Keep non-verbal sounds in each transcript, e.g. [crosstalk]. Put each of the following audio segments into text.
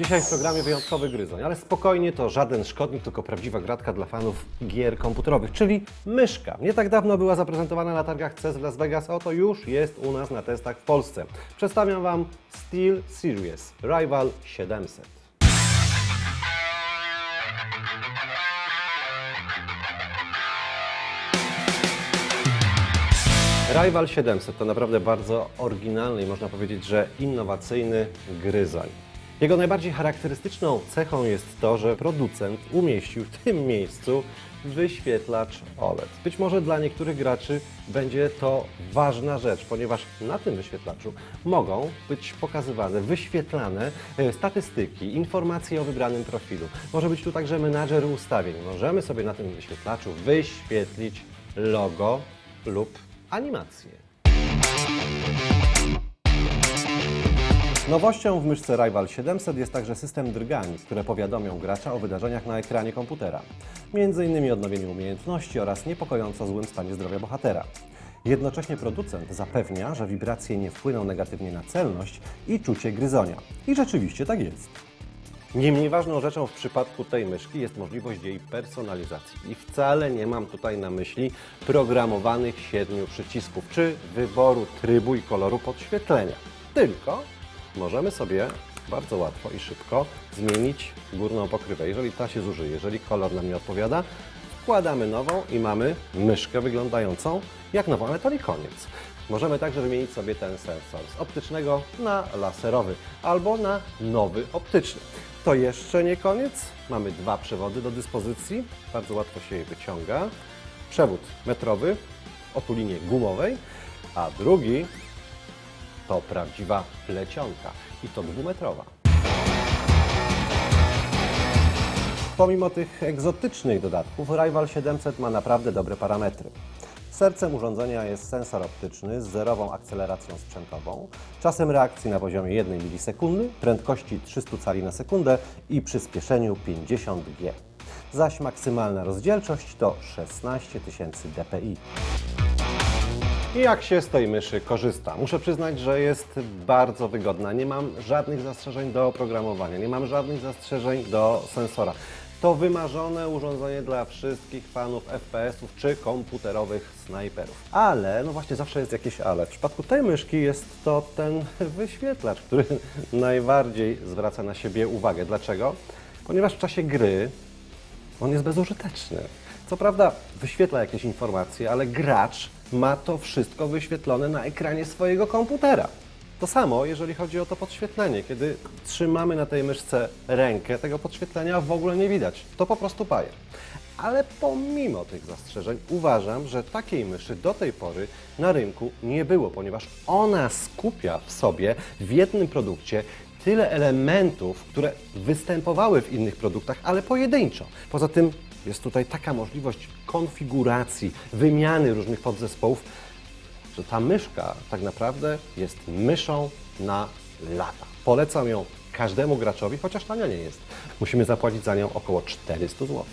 Dzisiaj w programie wyjątkowy gryzoń, ale spokojnie to żaden szkodnik, tylko prawdziwa gratka dla fanów gier komputerowych, czyli myszka. Nie tak dawno była zaprezentowana na targach CES w Las Vegas, a oto już jest u nas na testach w Polsce. Przedstawiam Wam Steel Series Rival 700. Rival 700 to naprawdę bardzo oryginalny i można powiedzieć, że innowacyjny gryzoń. Jego najbardziej charakterystyczną cechą jest to, że producent umieścił w tym miejscu wyświetlacz OLED. Być może dla niektórych graczy będzie to ważna rzecz, ponieważ na tym wyświetlaczu mogą być pokazywane, wyświetlane e, statystyki, informacje o wybranym profilu. Może być tu także menadżer ustawień. Możemy sobie na tym wyświetlaczu wyświetlić logo lub animację. Nowością w myszce Rival 700 jest także system drgań, które powiadomią gracza o wydarzeniach na ekranie komputera. Innymi odnowieniu umiejętności oraz niepokojąco złym stanie zdrowia bohatera. Jednocześnie producent zapewnia, że wibracje nie wpłyną negatywnie na celność i czucie gryzonia. I rzeczywiście tak jest. Niemniej ważną rzeczą w przypadku tej myszki jest możliwość jej personalizacji. I wcale nie mam tutaj na myśli programowanych siedmiu przycisków czy wyboru trybu i koloru podświetlenia. Tylko możemy sobie bardzo łatwo i szybko zmienić górną pokrywę. Jeżeli ta się zużyje, jeżeli kolor nam nie odpowiada, wkładamy nową i mamy myszkę wyglądającą jak nową, ale to nie koniec. Możemy także wymienić sobie ten sensor z optycznego na laserowy albo na nowy optyczny. To jeszcze nie koniec. Mamy dwa przewody do dyspozycji. Bardzo łatwo się je wyciąga. Przewód metrowy o tu linię gumowej, a drugi to prawdziwa plecionka i to dwumetrowa. Pomimo tych egzotycznych dodatków, Rival 700 ma naprawdę dobre parametry. Sercem urządzenia jest sensor optyczny z zerową akceleracją sprzętową, czasem reakcji na poziomie 1 milisekundy, prędkości 300 cali na sekundę i przyspieszeniu 50G. Zaś maksymalna rozdzielczość to 16 000 dpi. I jak się z tej myszy korzysta? Muszę przyznać, że jest bardzo wygodna. Nie mam żadnych zastrzeżeń do oprogramowania, nie mam żadnych zastrzeżeń do sensora. To wymarzone urządzenie dla wszystkich fanów FPS-ów czy komputerowych snajperów. Ale, no właśnie zawsze jest jakieś ale. W przypadku tej myszki jest to ten wyświetlacz, który [laughs] najbardziej zwraca na siebie uwagę. Dlaczego? Ponieważ w czasie gry on jest bezużyteczny. Co prawda wyświetla jakieś informacje, ale gracz ma to wszystko wyświetlone na ekranie swojego komputera. To samo, jeżeli chodzi o to podświetlenie. Kiedy trzymamy na tej myszce rękę, tego podświetlenia w ogóle nie widać. To po prostu paje. Ale pomimo tych zastrzeżeń uważam, że takiej myszy do tej pory na rynku nie było, ponieważ ona skupia w sobie w jednym produkcie tyle elementów, które występowały w innych produktach, ale pojedynczo. Poza tym jest tutaj taka możliwość konfiguracji, wymiany różnych podzespołów, że ta myszka tak naprawdę jest myszą na lata. Polecam ją każdemu graczowi, chociaż tania nie jest. Musimy zapłacić za nią około 400 zł.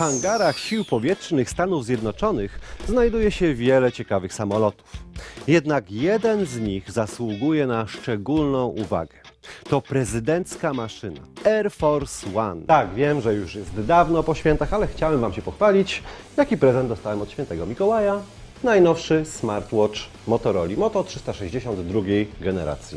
Hangarach Sił Powietrznych Stanów Zjednoczonych znajduje się wiele ciekawych samolotów. Jednak jeden z nich zasługuje na szczególną uwagę. To prezydencka maszyna Air Force One. Tak, wiem, że już jest dawno po świętach, ale chciałem Wam się pochwalić, jaki prezent dostałem od świętego Mikołaja. Najnowszy smartwatch Motorola Moto 360 drugiej generacji.